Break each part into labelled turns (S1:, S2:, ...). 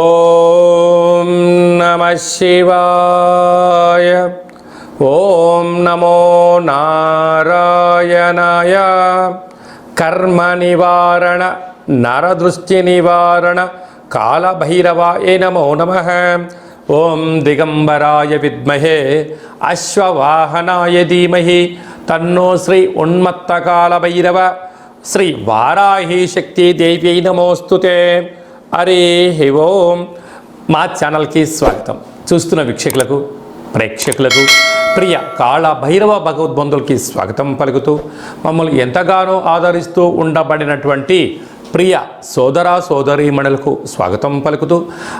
S1: ఓం నమ శివాయ ఓం నమో నారాయణాయ కర్మ నివారణ నరదృష్టి నివారణ కాళభైరవాయ నమో నమ ఓం దిగంబరాయ విద్మహే అశ్వవాహనాయ ధీమహి తన్నో శ్రీ ఉన్మత్తకాల భైరవ శ్రీ వారాహి శక్తి దేవి నమోస్తుతే అరే ఓం మా ఛానల్కి స్వాగతం చూస్తున్న వీక్షకులకు ప్రేక్షకులకు ప్రియ కాళ భైరవ భగవద్బంధులకి స్వాగతం పలుకుతూ మమ్మల్ని ఎంతగానో ఆదరిస్తూ ఉండబడినటువంటి ప్రియ సోదర సోదరీమణులకు స్వాగతం పలుకుతూ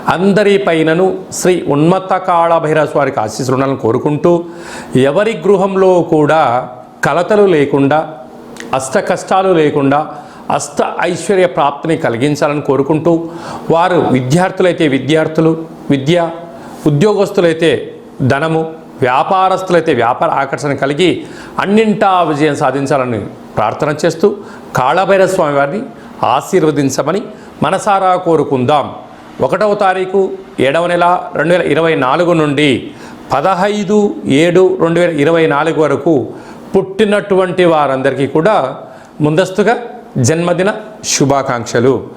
S1: అందరి పైనను శ్రీ ఉన్మత్త కాళ భైరవ స్వారికి ఆశీస్సులను కోరుకుంటూ ఎవరి గృహంలో కూడా కలతలు లేకుండా అష్ట కష్టాలు లేకుండా అష్ట ఐశ్వర్య ప్రాప్తిని కలిగించాలని కోరుకుంటూ వారు విద్యార్థులైతే విద్యార్థులు విద్య ఉద్యోగస్తులైతే ధనము వ్యాపారస్తులైతే వ్యాపార ఆకర్షణ కలిగి అన్నింటా విజయం సాధించాలని ప్రార్థన చేస్తూ కాళభైరవ స్వామి వారిని ఆశీర్వదించమని మనసారా కోరుకుందాం. ఒకటవ తారీఖు ఏడవ నెల రెండు వేల ఇరవై నాలుగు నుండి పదహైదు ఏడు రెండు వేల ఇరవై నాలుగు వరకు పుట్టినటువంటి వారందరికీ కూడా ముందస్తుగా జన్మదిన శుభాకాంక్షలు.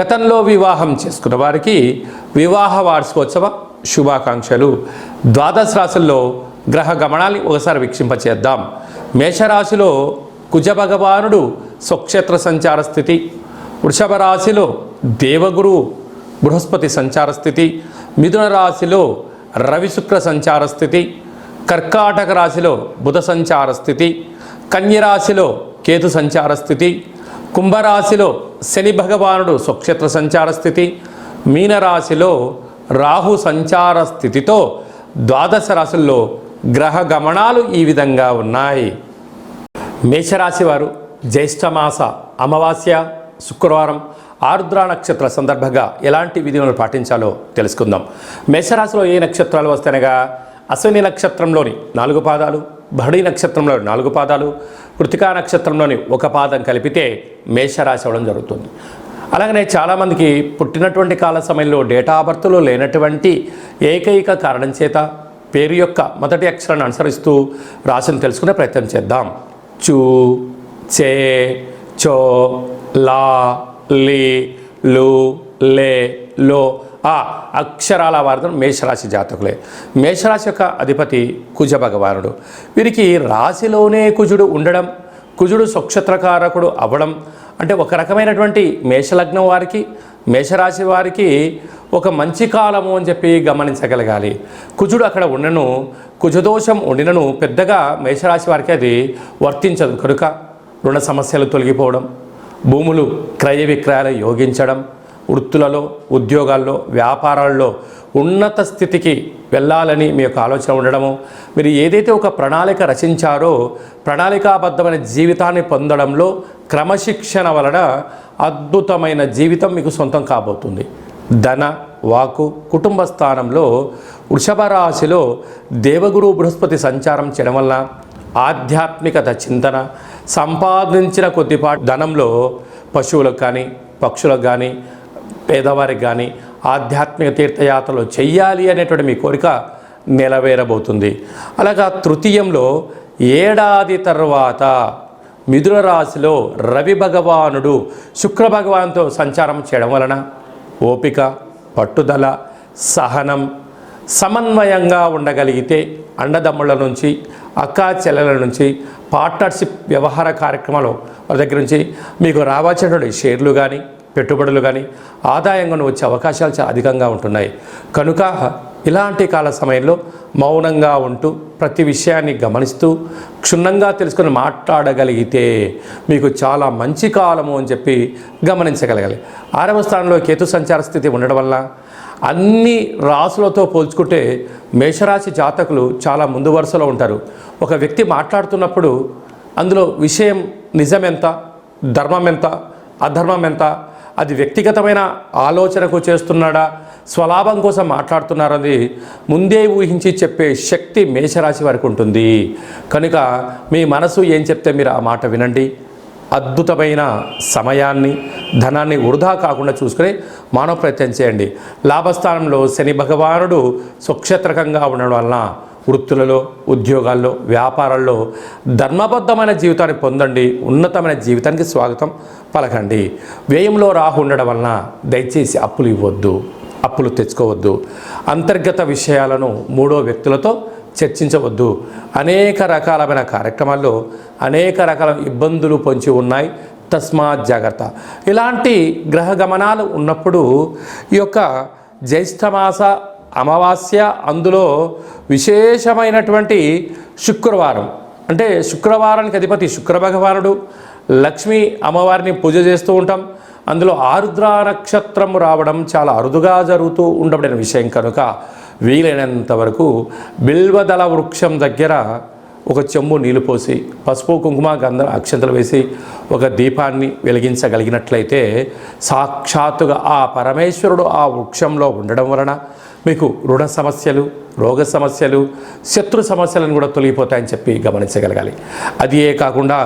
S1: గతంలో వివాహం చేసుకున్న వారికి వివాహ వార్షికోత్సవ శుభాకాంక్షలు. ద్వాదశ రాశుల్లో గ్రహ గమనాన్ని ఒకసారి వీక్షింపచేద్దాం. మేషరాశిలో కుజభగవానుడు స్వక్షేత్ర సంచార స్థితి. వృషభ రాశిలో దేవగురు బృహస్పతి సంచార స్థితి. మిథున రాశిలో రవిశుక్ర సంచార స్థితి. కర్కాటక రాశిలో బుధ సంచార స్థితి కన్యరాశిలో కేతు సంచార స్థితి కుంభరాశిలో శని భగవానుడు స్వక్షేత్ర సంచార స్థితి మీనరాశిలో రాహు సంచార స్థితితో ద్వాదశ రాశుల్లో గ్రహ గమనాలు ఈ విధంగా ఉన్నాయి. మేషరాశి వారు జ్యేష్ఠమాస అమావాస్య శుక్రవారం ఆరుద్ర నక్షత్ర సందర్భంగా ఎలాంటి విధులను పాటించాలో తెలుసుకుందాం. మేషరాశిలో ఏ నక్షత్రాలు వస్తాయనగా అశ్విని నక్షత్రంలోని నాలుగు పాదాలు భరణి నక్షత్రంలోని నాలుగు పాదాలు కృతికా నక్షత్రంలోని ఒక పాదం కలిపితే మేషరాశి అవ్వడం జరుగుతుంది. అలాగనే చాలామందికి పుట్టినటువంటి కాల సమయంలో డేటా బర్త్లో లేనటువంటి ఏకైక కారణం చేత పేరు యొక్క మొదటి అక్షరాన్ని అనుసరిస్తూ రాశిని తెలుసుకునే ప్రయత్నం చేద్దాం. చూ చే చో లా లీ లు లే లో ఆ అక్షరాల వారధం మేషరాశి జాతకులే. మేషరాశి యొక్క అధిపతి కుజ భగవానుడు. వీరికి రాశిలోనే కుజుడు ఉండడం కుజుడు స్వక్షత్రకారకుడు అవ్వడం అంటే ఒక రకమైనటువంటి మేషలగ్నం వారికి మేషరాశి వారికి ఒక మంచి కాలము అని చెప్పి గమనించగలగాలి. కుజుడు అక్కడ ఉండను కుజదోషం ఉండినను పెద్దగా మేషరాశి వారికి అది వర్తించదు. కనుక రుణ సమస్యలు తొలగిపోవడం భూములు క్రయ విక్రయాలు యోగించడం వృత్తులలో ఉద్యోగాల్లో వ్యాపారాల్లో ఉన్నత స్థితికి వెళ్ళాలని మీ యొక్క ఆలోచన ఉండడము మీరు ఏదైతే ఒక ప్రణాళిక రచించారో ప్రణాళికాబద్ధమైన జీవితాన్ని పొందడంలో క్రమశిక్షణ వలన అద్భుతమైన జీవితం మీకు సొంతం కాబోతుంది. ధన వాకు కుటుంబ స్థానంలో వృషభ రాశిలో దేవగురు బృహస్పతి సంచారం చేయడం వల్ల ఆధ్యాత్మికత చింతన సంపాదించిన కొద్దిపాటి ధనంలో పశువులకు కానీ పక్షులకు కానీ పేదవారికి కానీ ఆధ్యాత్మిక తీర్థయాత్రలు చెయ్యాలి అనేటువంటి మీ కోరిక నెరవేరబోతుంది అలాగా తృతీయంలో ఏడాది తర్వాత మిథున రాశిలో రవి భగవానుడు శుక్ర భగవాన్తో సంచారం చేయడం వలన ఓపిక పట్టుదల సహనం సమన్వయంగా ఉండగలిగితే అండదమ్ముల నుంచి అక్కా చెల్లెల నుంచి పార్ట్నర్షిప్ వ్యవహార కార్యక్రమాలు వాళ్ళ దగ్గర నుంచి మీకు రావాల్సినటువంటి షేర్లు కానీ పెట్టుబడులు కానీ ఆదాయంగా వచ్చే అవకాశాలు చాలా అధికంగా ఉంటున్నాయి. కనుక ఇలాంటి కాల సమయంలో మౌనంగా ఉంటూ ప్రతి విషయాన్ని గమనిస్తూ క్షుణ్ణంగా తెలుసుకొని మాట్లాడగలిగితే మీకు చాలా మంచి కాలము అని చెప్పి గమనించగలగాలి. ఆరవ స్థానంలో కేతు సంచార స్థితి ఉండడం వల్ల అన్ని రాసులతో పోల్చుకుంటే మేషరాశి జాతకులు చాలా ముందు వరుసలో ఉంటారు. ఒక వ్యక్తి మాట్లాడుతున్నప్పుడు అందులో విషయం నిజం ఎంత ధర్మం ఎంత అధర్మం ఎంత అది వ్యక్తిగతమైన ఆలోచనకు చేస్తున్నాడా? స్వలాభం కోసం మాట్లాడుతున్నారని ముందే ఊహించి చెప్పే శక్తి మేషరాశి వారికి ఉంటుంది. కనుక మీ మనసు ఏం చెప్తే మీరు ఆ మాట వినండి. అద్భుతమైన సమయాన్ని ధనాన్ని వృధా కాకుండా చూసుకుని మానవ ప్రయత్నం చేయండి. లాభస్థానంలో శని భగవానుడు సుక్షేత్రకంగా ఉండడం వలన వృత్తులలో ఉద్యోగాల్లో వ్యాపారాల్లో ధర్మబద్ధమైన జీవితాన్ని పొందండి. ఉన్నతమైన జీవితానికి స్వాగతం పలకండి. వ్యయంలో రాహు ఉండడం వలన దయచేసి అప్పులు ఇవ్వద్దు. అప్పులు తెచ్చుకోవద్దు. అంతర్గత విషయాలను మూడో వ్యక్తులతో చర్చించవద్దు. అనేక రకాలమైన కార్యక్రమాల్లో అనేక రకాల ఇబ్బందులు పొంచి ఉన్నాయి. తస్మాత్ జాగ్రత్త. ఇలాంటి గ్రహ గమనాలు ఉన్నప్పుడు ఈ యొక్క జ్యేష్ఠమాస అమావాస్య అందులో విశేషమైనటువంటి శుక్రవారం. అంటే శుక్రవారానికి అధిపతి శుక్ర భగవానుడు లక్ష్మీ అమ్మవారిని పూజ చేస్తూ ఉంటాం. అందులో ఆరుద్ర నక్షత్రం రావడం చాలా అరుదుగా జరుగుతూ ఉండబడిన విషయం కనుక వీలైనంత వరకు బిల్వదళ వృక్షం దగ్గర ఒక చెంబు నీళ్ళు పోసి పసుపు కుంకుమ గంధ అక్షంతలు వేసి ఒక దీపాన్ని వెలిగించగలిగినట్లయితే సాక్షాత్తుగా ఆ పరమేశ్వరుడు ఆ వృక్షంలో ఉండడం వలన మీకు రుణ సమస్యలు రోగ సమస్యలు శత్రు సమస్యలను కూడా తొలగిపోతాయని చెప్పి గమనించగలగాలి. అది ఏ కాకుండా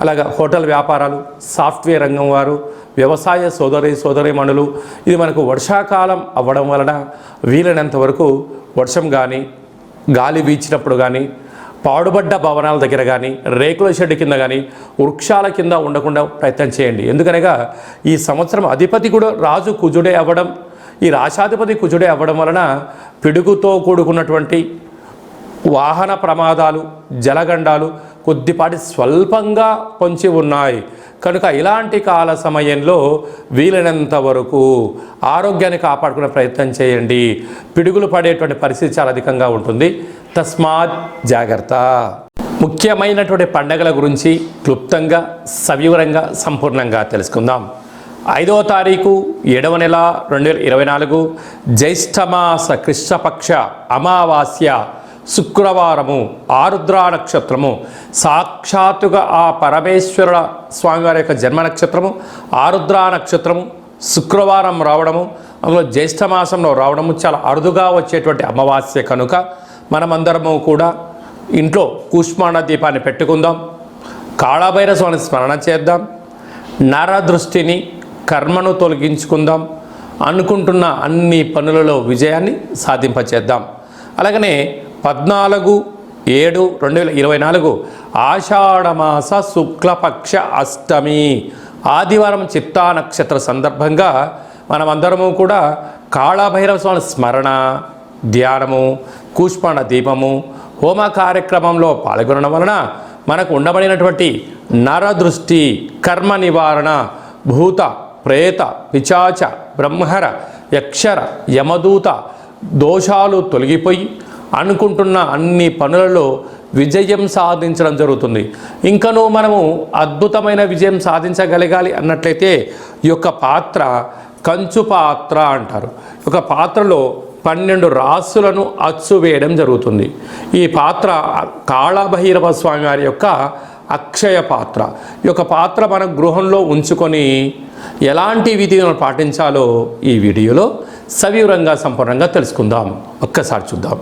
S1: అలాగా హోటల్ వ్యాపారాలు సాఫ్ట్వేర్ రంగం వారు వ్యవసాయ సోదరి సోదరిమణులు ఇది మనకు వర్షాకాలం అవ్వడం వలన వీలైనంత వరకు వర్షం కానీ గాలి వీచినప్పుడు కానీ పాడుబడ్డ భవనాల దగ్గర కానీ రేకుల షెడ్ కింద కానీ వృక్షాల కింద ఉండకుండా ప్రయత్నం చేయండి. ఎందుకనగా ఈ సంవత్సరం అధిపతి కూడా రాజు కుజుడే అవ్వడం ఈ రాశాధిపతి కుజుడే అవ్వడం వలన పిడుగుతో కూడుకున్నటువంటి వాహన ప్రమాదాలు జలగండాలు కొద్దిపాటి స్వల్పంగా పొంచి ఉన్నాయి. కనుక ఇలాంటి కాల సమయంలో వీలైనంత వరకు ఆరోగ్యాన్ని కాపాడుకునే ప్రయత్నం చేయండి. పిడుగులు పడేటువంటి పరిస్థితి చాలా అధికంగా ఉంటుంది. తస్మాత్ జాగ్రత్త. ముఖ్యమైనటువంటి పండగల గురించి క్లుప్తంగా సవివరంగా సంపూర్ణంగా తెలుసుకుందాం. ఐదవ తారీఖు ఏడవ నెల రెండు వేల ఇరవై నాలుగు జ్యేష్ఠమాస కృష్ణపక్ష అమావాస్య శుక్రవారము ఆరుద్రా నక్షత్రము. సాక్షాత్తుగా ఆ పరమేశ్వరుల స్వామివారి యొక్క జన్మ నక్షత్రము ఆరుద్రా నక్షత్రము శుక్రవారం రావడము అందులో జ్యేష్ఠమాసంలో రావడము చాలా అరుదుగా వచ్చేటువంటి అమావాస్య కనుక మనమందరము కూడా ఇంట్లో కూష్మాండ దీపాన్ని పెట్టుకుందాం కాళాభైర స్వామిని స్మరణ చేద్దాం నరదృష్టిని కర్మను తొలగించుకుందాం అనుకుంటున్న అన్ని పనులలో విజయాన్ని సాధింపచేద్దాం. అలాగనే పద్నాలుగు ఏడు రెండు వేల ఇరవై నాలుగు ఆషాఢమాస శుక్లపక్ష అష్టమి ఆదివారం చిత్తా నక్షత్ర సందర్భంగా మనమందరము కూడా కాళభైరవ స్వామి స్మరణ ధ్యానము కూష్పాణ దీపము హోమ కార్యక్రమంలో పాల్గొనడం వలన మనకు ఉండబడినటువంటి నరదృష్టి కర్మ నివారణ భూత ప్రేత పిచాచ బ్రహ్మర యక్షర యమదూత దోషాలు తొలగిపోయి అనుకుంటున్న అన్ని పనులలో విజయం సాధించడం జరుగుతుంది. ఇంకనూ మనము అద్భుతమైన విజయం సాధించగలగాలి అన్నట్లయితే ఈ యొక్క పాత్ర కంచు పాత్ర అంటారు. ఒక పాత్రలో పన్నెండు రాసులను అచ్చు వేయడం జరుగుతుంది. ఈ పాత్ర కాళభైరవ స్వామి వారి యొక్క అక్షయ పాత్ర. ఈ యొక్క పాత్ర మన గృహంలో ఉంచుకొని ఎలాంటి విధిలను పాటించాలో ఈ వీడియోలో సవివరంగా సంపూర్ణంగా తెలుసుకుందాం. ఒక్కసారి చూద్దాం.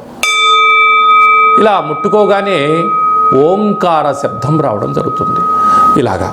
S1: ఇలా ముట్టుకోగానే ఓంకార శబ్దం రావడం జరుగుతుంది. ఇలాగా.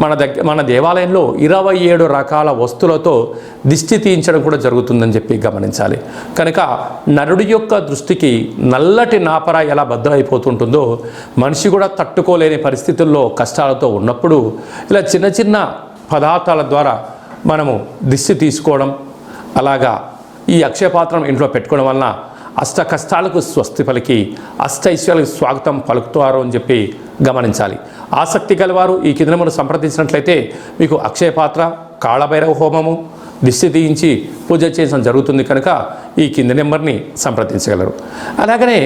S1: మన దగ్గర మన దేవాలయంలో ఇరవై ఏడు రకాల వస్తువులతో దిష్టి తీయించడం కూడా జరుగుతుందని చెప్పి గమనించాలి. కనుక నరుడి యొక్క దృష్టికి నల్లటి నాపర ఎలా బద్దలైపోతుంటుందో మనిషి కూడా తట్టుకోలేని పరిస్థితుల్లో కష్టాలతో ఉన్నప్పుడు ఇలా చిన్న చిన్న పదార్థాల ద్వారా మనము దిష్టి తీసుకోవడం అలాగా ఈ అక్షయపాత్రం ఇంట్లో పెట్టుకోవడం వలన అష్ట కష్టాలకు స్వస్తి పలికి అష్ట ఐశ్వర్యాలకు స్వాగతం పలుకుతారు అని చెప్పి గమనించాలి. ఆసక్తి గలవారు ఈ కిందమును సంప్రదించినట్లయితే మీకు అక్షయపాత్ర కాళభైరవ హోమము దిష్టి తీయించి పూజ చేయడం జరుగుతుంది కనుక ఈ కింది నెంబర్ని సంప్రదించగలరు. అలాగనే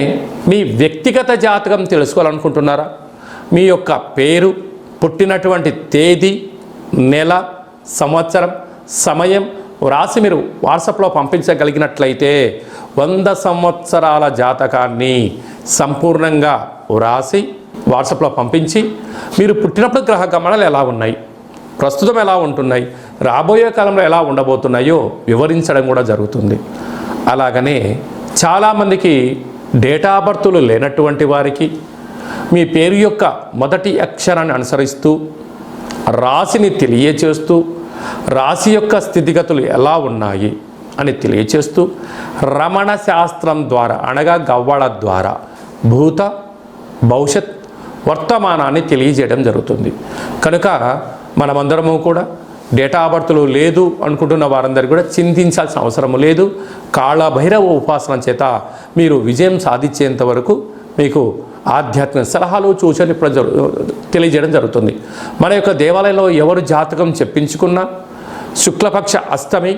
S1: మీ వ్యక్తిగత జాతకం తెలుసుకోవాలనుకుంటున్నారా? మీ యొక్క పేరు పుట్టినటువంటి తేదీ నెల సంవత్సరం సమయం వ్రాసి మీరు వాట్సాప్లో పంపించగలిగినట్లయితే వంద సంవత్సరాల జాతకాన్ని సంపూర్ణంగా వ్రాసి వాట్సాప్లో పంపించి మీరు పుట్టినప్పుడు గ్రహ గమనాలు ఎలా ఉన్నాయి? ప్రస్తుతం ఎలా ఉంటున్నాయి? రాబోయే కాలంలో ఎలా ఉండబోతున్నాయో వివరించడం కూడా జరుగుతుంది. అలాగనే చాలామందికి డేటా బర్తులు లేనటువంటి వారికి మీ పేరు యొక్క మొదటి అక్షరాన్ని అనుసరిస్తూ రాశిని తెలియచేస్తూ రాశి యొక్క స్థితిగతులు ఎలా ఉన్నాయి అని తెలియచేస్తూ రమణ శాస్త్రం ద్వారా అనగా గవ్వళ ద్వారా భూత భవిష్యత్ వర్తమానాన్ని తెలియజేయడం జరుగుతుంది. కనుక మనమందరము కూడా డేటా బర్త్లు లేదు అనుకుంటున్న వారందరూ కూడా చింతించాల్సిన అవసరం లేదు. కాళభైరవ ఉపాసన చేత మీరు విజయం సాధించేంత వరకు మీకు ఆధ్యాత్మిక సలహాలు సూచనలు ఇప్పుడు తెలియజేయడం జరుగుతుంది. మన యొక్క దేవాలయంలో ఎవరు జాతకం చెప్పించుకున్నా శుక్లపక్ష అష్టమి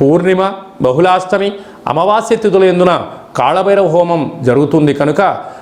S1: పూర్ణిమ బహుళాష్టమి అమావాస్య తిథుల ఎందున కాళభైరవ హోమం జరుగుతుంది కనుక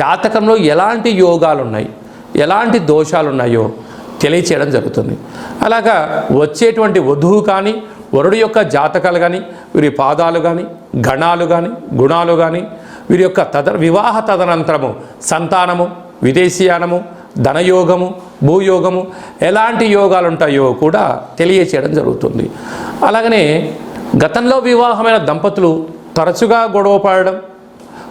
S1: జాతకంలో ఎలాంటి యోగాలు ఉన్నాయి ఎలాంటి దోషాలు ఉన్నాయో తెలియచేయడం జరుగుతుంది. అలాగా వచ్చేటువంటి వధువు కానీ వరుడు యొక్క జాతకాలు కానీ వీరి పాదాలు కానీ గణాలు కానీ గుణాలు కానీ వీరి యొక్క తద వివాహ తదనంతరము సంతానము విదేశీయానము ధనయోగము భూయోగము ఎలాంటి యోగాలు ఉంటాయో కూడా తెలియచేయడం జరుగుతుంది. అలాగనే గతంలో వివాహమైన దంపతులు తరచుగా గొడవ పడడం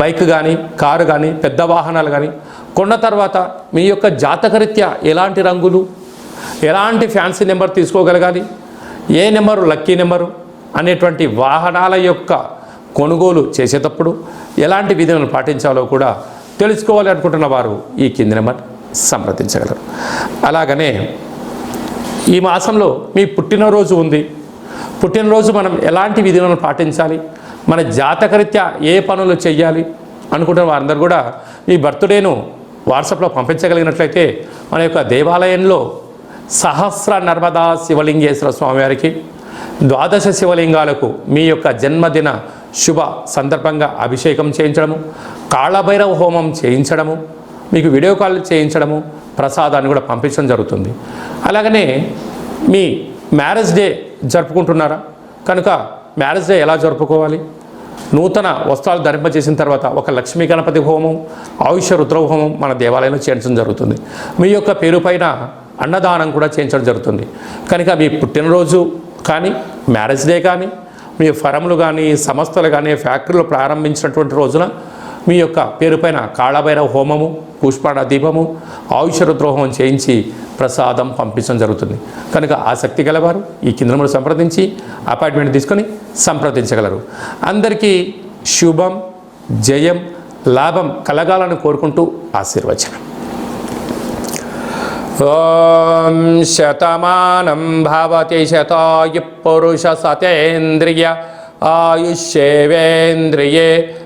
S1: బైక్ కానీ కారు కానీ పెద్ద వాహనాలు కానీ కొన్న తర్వాత మీ యొక్క జాతకరీత్యా ఎలాంటి రంగులు ఎలాంటి ఫ్యాన్సీ నెంబర్ తీసుకోగలగాలి ఏ నెంబరు లక్కీ నెంబరు అనేటువంటి వాహనాల యొక్క కొనుగోలు చేసేటప్పుడు ఎలాంటి విధులను పాటించాలో కూడా తెలుసుకోవాలి అనుకుంటున్న వారు ఈ కింది నెంబర్ సంప్రదించగలరు. అలాగనే ఈ మాసంలో మీ పుట్టినరోజు ఉంది. పుట్టినరోజు మనం ఎలాంటి విధులను పాటించాలి? మన జాతకరీత్యా ఏ పనులు చేయాలి అనుకుంటున్న వారందరూ కూడా మీ బర్త్డేను వాట్సాప్లో పంపించగలిగినట్లయితే మన యొక్క దేవాలయంలో సహస్ర నర్మదా శివలింగేశ్వర స్వామివారికి ద్వాదశ శివలింగాలకు మీ యొక్క జన్మదిన శుభ సందర్భంగా అభిషేకం చేయించడము కాళభైరవ హోమం చేయించడము మీకు వీడియో కాల్ చేయించడము ప్రసాదాన్ని కూడా పంపించడం జరుగుతుంది. అలాగనే మీ మ్యారేజ్ డే జరుపుకుంటున్నారా? కనుక మ్యారేజ్ డే ఎలా జరుపుకోవాలి? నూతన వస్త్రాలు ధరింపజేసిన తర్వాత ఒక లక్ష్మీ గణపతి హోమం ఆయుష రుద్ర హోమం మన దేవాలయంలో చేయించడం జరుగుతుంది. మీ యొక్క పేరు పైన అన్నదానం కూడా చేయించడం జరుగుతుంది. కనుక మీ పుట్టినరోజు కానీ మ్యారేజ్ డే కానీ మీ ఫరములు కానీ సంస్థలు కానీ ఫ్యాక్టరీలు ప్రారంభించినటువంటి రోజున మీ యొక్క పేరుపైన కాళభైరవ హోమము పుష్పాడ దీపము ఆయుష ద్రోహం చేయించి ప్రసాదం పంపించడం జరుగుతుంది. కనుక ఆసక్తి గలవారు ఈ కేంద్రంలో సంప్రదించి అపాయింట్మెంట్ తీసుకొని సంప్రదించగలరు. అందరికీ శుభం జయం లాభం కలగాలని కోరుకుంటూ ఆశీర్వచనం. ఓం శతమానం భవతి శతాయు పురుష సతేంద్రియ ఆయుష్యేవేంద్రియే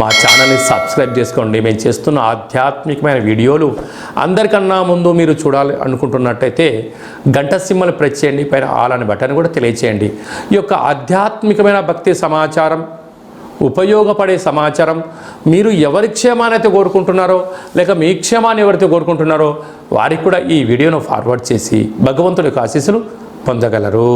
S1: మా ఛానల్ని సబ్స్క్రైబ్ చేసుకోండి. మేము చేస్తున్న ఆధ్యాత్మికమైన వీడియోలు అందరికన్నా ముందు మీరు చూడాలి అనుకుంటున్నట్టయితే గంట సింహలు ప్రెస్ చేయండి. పైన ఆలని బటన్ కూడా తెలియచేయండి. ఈ యొక్క ఆధ్యాత్మికమైన భక్తి సమాచారం ఉపయోగపడే సమాచారం మీరు ఎవరి క్షేమాన్ని కోరుకుంటున్నారో లేక మీ క్షేమాన్ని ఎవరైతే కోరుకుంటున్నారో వారికి కూడా ఈ వీడియోను ఫార్వర్డ్ చేసి భగవంతుడి యొక్క ఆశీస్సులు పొందగలరు.